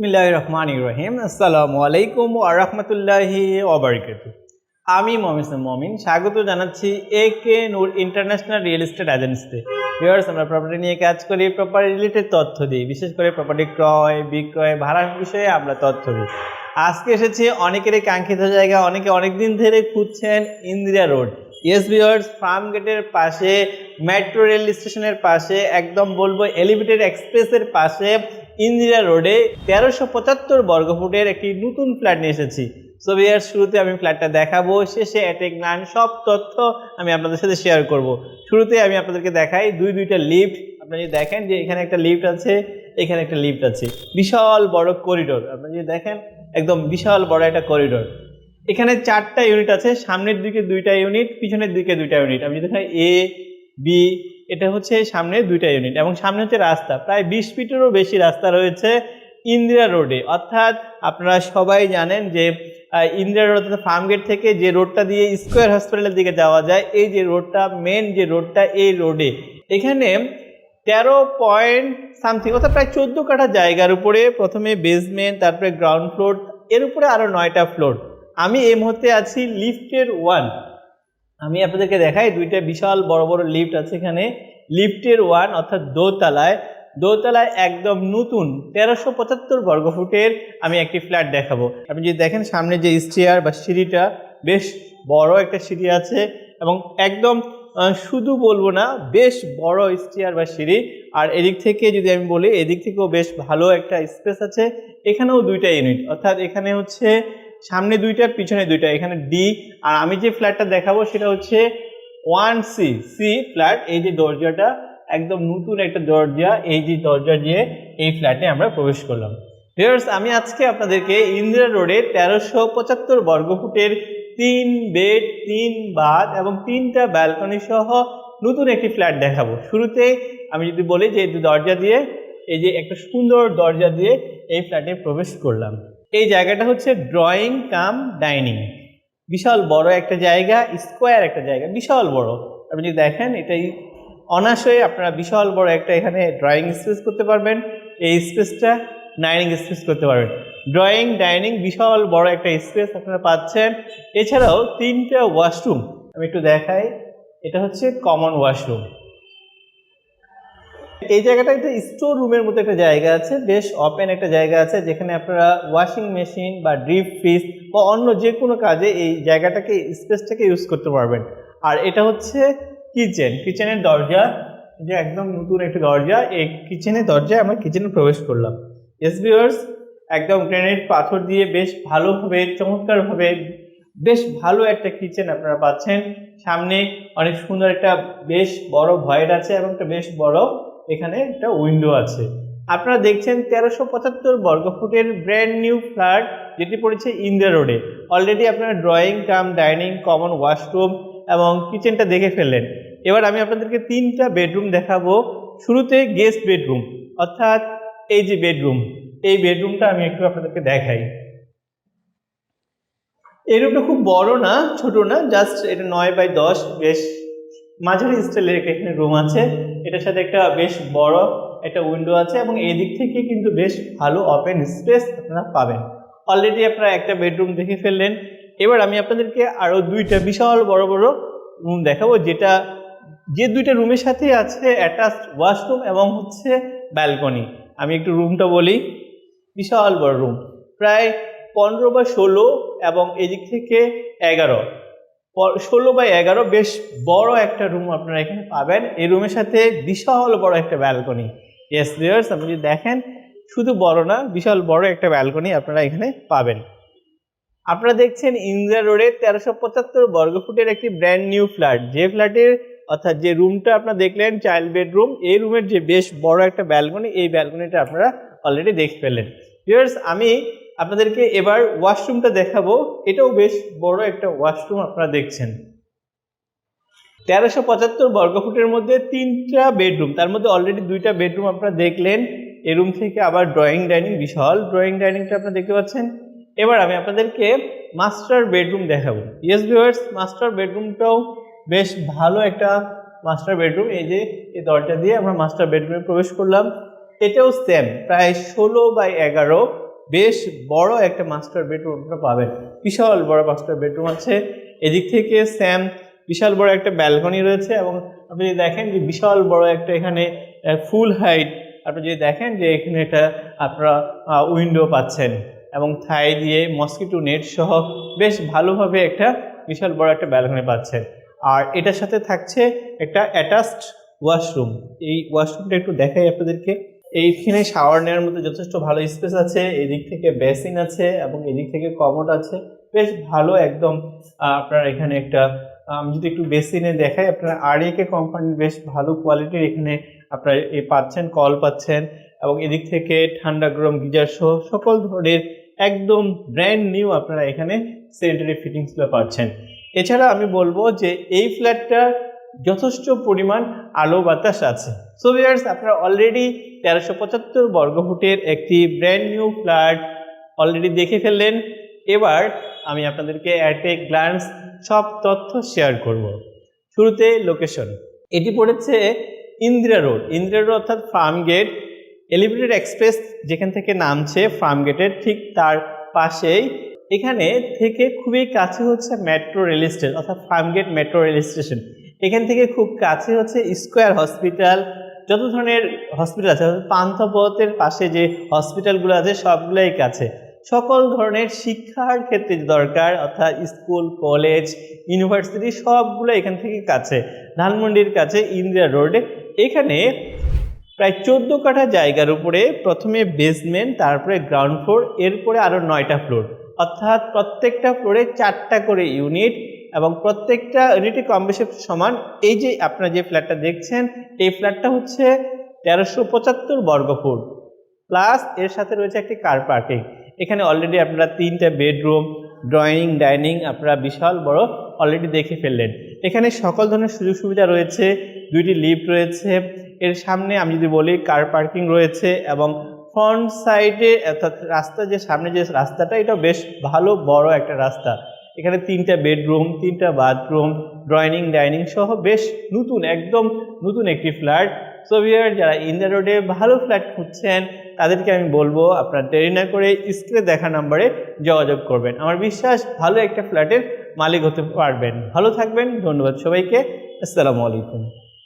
বিসমিল্লাহির রহমানির রহিম আসসালামু আলাইকুম ওয়া রাহমাতুল্লাহি ওয়া বারাকাতুহু আমি মমিন। মমিন স্বাগত জানাচ্ছি A K Noor international real estate এজেন্সিতে ভিউয়ার্স আমরা প্রপার্টি নিয়ে কাজ করি প্রপার্টি রিলেটেড তথ্য দিই বিশেষ করে প্রপার্টি ক্রয়, বিক্রয়, ভাড়ার বিষয়ে আমরা তথ্য দিই। আজকে এসেছি অনেকেরই কাঙ্ক্ষিত জায়গা, অনেকে অনেক দিন ধরে খুঁজছেন Indira road. Yes viewers farm গেটের পাশে মেট্রো রেল স্টেশনের পাশে, একদম বলব এলিভেটেড এক্সপ্রেসের পাশে ইন্দিরা রোডে তেরোশো পঁচাত্তর বর্গফুটের একটি নতুন ফ্ল্যাট নিয়ে এসেছি। সো ভিয়ার শুরুতে আমি ফ্ল্যাটটা দেখাবো, শেষে অ্যাটেক নান সব তথ্য আমি আপনাদের সাথে শেয়ার করব। শুরুতে আমি আপনাদেরকে দেখাই দুই, দুইটা লিফট আপনারা যদি দেখেন যে এখানে একটা লিফট আছে, এখানে একটা লিফট আছে। বিশাল বড় করিডোর আপনারা যদি দেখেন, একদম বিশাল বড় একটা করিডোর এখানে চারটা ইউনিট আছে, সামনের দিকে দুইটা ইউনিট পিছনের দিকে দুইটা ইউনিট আমি যদি এ বি এটা হচ্ছে সামনে দুইটা ইউনিট এবং সামনে হচ্ছে রাস্তা। প্রায় বিশ ফিটেরও বেশি রাস্তা রয়েছে ইন্দিরা রোডে। অর্থাৎ আপনারা সবাই জানেন যে ইন্দিরা রোড অর্থাৎ ফার্মগেট থেকে যে রোডটা দিয়ে স্কোয়ার হসপিটালের দিকে যাওয়া যায়, এই যে রোডটা মেন যে রোডটা এই রোডে এখানে তেরো পয়েন্ট সামথিং অর্থাৎ প্রায় চোদ্দ কাঠা জায়গার উপরে প্রথমে বেসমেন্ট তারপরে গ্রাউন্ড ফ্লোর এর উপরে আরও নয়টা ফ্লোর আমি এই মুহূর্তে আছি লিফটের ওয়ান আমি আপনাদেরকে দেখাই দুইটা বিশাল বড় বড় লিফট আছে এখানে। লিফটের ওয়ান অর্থাৎ দোতলায়। দোতলায় একদম নতুন তেরোশো পঁচাত্তর বর্গফুটের আমি একটি ফ্ল্যাট দেখাবো। আপনি যদি দেখেন সামনে যে স্টেয়ার বা সিঁড়িটা, বেশ বড় একটা সিঁড়ি আছে এবং একদম শুধু বলব না, বেশ বড় স্টেয়ার বা সিঁড়ি। আর এদিক থেকে যদি আমি বলি, এদিক থেকেও বেশ ভালো একটা স্পেস আছে। এখানেও দুইটা ইউনিট অর্থাৎ এখানে হচ্ছে সামনে দুইটা, পিছনে দুইটা, এখানে ডি আর আমি যে ফ্ল্যাটটা দেখাবো সেটা হচ্ছে ওয়ান সি সি ফ্ল্যাট, এই যে দরজাটা, একদম নতুন একটা দরজা, এই যে দরজা দিয়ে এই ফ্ল্যাটে আমরা প্রবেশ করলাম। ভিউয়ার্স আমি আজকে আপনাদেরকে ইন্দিরা রোডে তেরোশো পঁচাত্তর বর্গফুটের তিন বেড, তিন বাথ এবং তিনটা ব্যালকনি সহ নতুন একটি ফ্ল্যাট দেখাবো। শুরুতে আমি যদি বলি যে দরজা দিয়ে, এই যে একটা সুন্দর দরজা দিয়ে এই ফ্ল্যাটে প্রবেশ করলাম। এই জায়গাটা হচ্ছে ড্রয়িং কাম ডাইনিং বিশাল বড় একটা জায়গা স্কোয়ার একটা জায়গা, বিশাল বড়। আপনি যদি দেখেন, এটাই অনায়াসে আপনারা বিশাল বড় একটা এখানে ড্রয়িং স্পেস করতে পারবেন। এই স্পেসটা ডাইনিং স্পেস করতে পারবেন। ড্রয়িং ডাইনিং বিশাল বড় একটা স্পেস আপনারা পাচ্ছেন। এছাড়াও তিনটা ওয়াশরুম আমি একটু দেখাই। এটা হচ্ছে কমন ওয়াশরুম এই জায়গাটা একটা স্টোর রুমের মতো একটা জায়গা আছে, বেশ ওপেন একটা জায়গা আছে, যেখানে আপনারা ওয়াশিং মেশিন বা ড্রিপ ফ্রিজ বা অন্য যে কোনো কাজে এই জায়গাটাকে স্পেসটাকে ইউজ করতে পারবেন। আর এটা হচ্ছে কিচেন কিচেনের দরজা যে একদম নতুন একটা দরজা, এই কিচেনের দরজায় আমরা কিচেনে প্রবেশ করলাম। এস ভিউয়ার্স একদম গ্রেনেড পাথর দিয়ে বেশ ভালোভাবে, চমৎকারভাবে বেশ ভালো একটা কিচেন আপনারা পাচ্ছেন। সামনে অনেক সুন্দর একটা বেশ বড় ভয়েড আছে এবং একটা বেশ বড় এখানে একটা উইন্ডো আছে। আপনারা দেখছেন তেরোশো পঁচাত্তর বর্গফুটের ব্র্যান্ড নিউ ফ্ল্যাট যেটি পড়েছে ইন্দিরা রোডে অলরেডি আপনারা drawing cum dining common washroom এবং কিচেনটা দেখে ফেললেন। এবার আমি আপনাদেরকে তিনটা বেডরুম দেখাবো। শুরুতে গেস্ট বেডরুম অর্থাৎ এই যে বেডরুম এই বেডরুমটা আমি একটু আপনাদেরকে দেখাই। এই রুমটা খুব বড় না, ছোট না জাস্ট এটা নয় বাই দশ, বেশ মাঝারি স্টাইলের একটা এখানে রুম আছে। এটার সাথে একটা বেশ বড় একটা উইন্ডো আছে এবং এই দিক থেকে কিন্তু বেশ ভালো ওপেন স্পেস আপনারা পাবেন। অলরেডি আপনারা একটা বেডরুম দেখে ফেললেন। এবার আমি আপনাদেরকে আরও দুইটা বিশাল বড় বড় রুম দেখাবো, যেটা যে দুইটা রুমের সাথে আছে অ্যাটাচড ওয়াশরুম এবং হচ্ছে ব্যালকনি আমি একটু রুমটা বলি। বিশাল বড় রুম প্রায় পনেরো বা ষোলো এবং এদিক থেকে এগারো। ষোলো বাই এগারো বেশ বড় একটা রুম আপনারা এখানে পাবেন। এই রুমের সাথে বিশাল বড় একটা ব্যালকনি ইয়েস ভিউয়ার্স আপনি যদি দেখেন, শুধু বড় না, বিশাল বড় একটা ব্যালকনি আপনারা এখানে পাবেন। আপনারা দেখছেন ইন্দিরা রোডে তেরোশো পঁচাত্তর বর্গফুটের একটি ব্র্যান্ড নিউ ফ্ল্যাট যে ফ্ল্যাটের অর্থাৎ যে রুমটা আপনারা দেখলেন চাইল্ড বেডরুম এই রুমের যে বেশ বড় একটা ব্যালকনি এই ব্যালকনিটা আপনারা অলরেডি দেখে ফেলেন ভিউয়ার্স আমি আপনাদেরকে এবার ওয়াশরুমটা দেখাবো। এটাও বেশ বড় একটা ওয়াশরুম আপনারা দেখছেন। তেরোশো পঁচাত্তর বর্গফুটের মধ্যে তিনটা বেডরুম তার মধ্যে অলরেডি দুইটা বেডরুম আপনারা দেখলেন। এই রুম থেকে আবার ড্রয়িং ডাইনিং বিশাল ড্রয়িং ডাইনিংটা আপনারা দেখতে পাচ্ছেন। এবার আমি আপনাদেরকে মাস্টার বেডরুম দেখাবো। ইয়েস ভিউয়ার্স মাস্টার বেডরুমটাও বেশ ভালো একটা মাস্টার বেডরুম এই যে, এই দরজা দিয়ে আমরা মাস্টার বেডরুমে প্রবেশ করলাম। এটাও সেম প্রায় ষোলো বাই এগারো। বেশ বড় একটা মাস্টার বেডরুম আপনারা পাবেন বিশাল বড় মাস্টার বেডরুম আছে। এদিক থেকে স্যাম বিশাল বড় একটা ব্যালকনি রয়েছে এবং আপনি যদি দেখেন যে বিশাল বড় একটা এখানে ফুল হাইট আপনি যদি দেখেন যে এখানে একটা আপনারা উইন্ডো পাচ্ছেন এবং থাই দিয়ে মসকিটো নেট সহ বেশ ভালোভাবে একটা বিশাল বড় একটা ব্যালকনি পাচ্ছেন। আর এটার সাথে থাকছে একটা অ্যাটাচড ওয়াশরুম এই ওয়াশরুমটা একটু দেখাই আপনাদেরকে। এইখানে শাওয়ার নেওয়ার মতো যথেষ্ট ভালো স্পেস আছে, এদিক থেকে বেসিন আছে এবং এদিক থেকে কমোড আছে। বেশ ভালো একদম আপনার এখানে একটা যদি একটু বেসিনে দেখাই, আপনার আরএকে কোম্পানির বেশ ভালো কোয়ালিটির এখানে আপনার এ পাচ্ছেন, কল পাচ্ছেন এবং এদিক থেকে ঠান্ডা গরম গিজার সহ সকল ধরনের একদম ব্র্যান্ড নিউ আপনারা এখানে স্যানিটারি ফিটিংসগুলো পাচ্ছেন। এছাড়া আমি বলব যে এই ফ্ল্যাটটা যথেষ্ট পরিমাণ আলো বাতাস আছে। সো ভিউয়ার্স আপনারা অলরেডি তেরোশো পঁচাত্তর বর্গফুটের একটি ব্র্যান্ড নিউ ফ্ল্যাট অলরেডি দেখে ফেললেন। এবার আমি আপনাদেরকে অ্যাট এ গ্ল্যান্স সব তথ্য শেয়ার করব। শুরুতে লোকেশন এটি পড়েছে ইন্দিরা রোড। ইন্দিরা রোড অর্থাৎ ফার্ম গেট এলিভেটেড এক্সপ্রেস যেখান থেকে নামছে ফার্ম গেটের ঠিক তার পাশেই। এখানে থেকে খুবই কাছে হচ্ছে মেট্রো রেল স্টেশন অর্থাৎ ফার্মগেট মেট্রো রেল স্টেশন এখান থেকে খুব কাছে হচ্ছে স্কোয়ার হসপিটাল। যত ধরনের হসপিটাল আছে পান্থপথের পাশে যে হসপিটালগুলো আছে, সবগুলোই কাছে। সকল ধরনের শিক্ষার ক্ষেত্রে দরকার, অর্থাৎ স্কুল, কলেজ, ইউনিভার্সিটি, সবগুলো এখান থেকে কাছে। ধানমন্ডির কাছে, ইন্দিরা রোডে। এখানে প্রায় চোদ্দ কাঠা জায়গার উপরে প্রথমে বেসমেন্ট তারপরে গ্রাউন্ড ফ্লোর এরপরে আরও নয়টা ফ্লোর অর্থাৎ প্রত্যেকটা ফ্লোরে চারটা করে ইউনিট এবং প্রত্যেকটা ইউনিটে কম বেশি সমান। এই যে আপনারা যে ফ্ল্যাটটা দেখছেন, এই ফ্ল্যাটটা হচ্ছে তেরোশো পঁচাত্তর বর্গফুট প্লাস এর সাথে রয়েছে একটি কার পার্কিং এখানে অলরেডি আপনারা তিনটা বেডরুম ড্রয়িং ডাইনিং আপনারা বিশাল বড় অলরেডি দেখে ফেললেন। এখানে সকল ধরনের সুযোগ সুবিধা রয়েছে, দুইটি লিফট রয়েছে। এর সামনে আমি যদি বলি কার পার্কিং রয়েছে এবং ফ্রন্ট সাইডে অর্থাৎ রাস্তা যে সামনে যে রাস্তাটা এটা বেশ ভালো বড় একটা রাস্তা। এখানে তিনটা বেডরুম তিনটা বাথরুম ড্রয়িং ডাইনিং সহ বেশ নতুন, একদম নতুন একটি ফ্ল্যাট সো ভিউয়ার যারা ইন্ডিয়া রোডে ভালো ফ্ল্যাট খুঁজছেন, তাদেরকে আমি বলব আপনার দেরি না করে স্ক্রিনে দেখা নাম্বারে যোগাযোগ করবেন। আমার বিশ্বাস, ভালো একটা ফ্ল্যাটের মালিক হতে পারবেন। ভালো থাকবেন, ধন্যবাদ সবাইকে। আসসালামু আলাইকুম।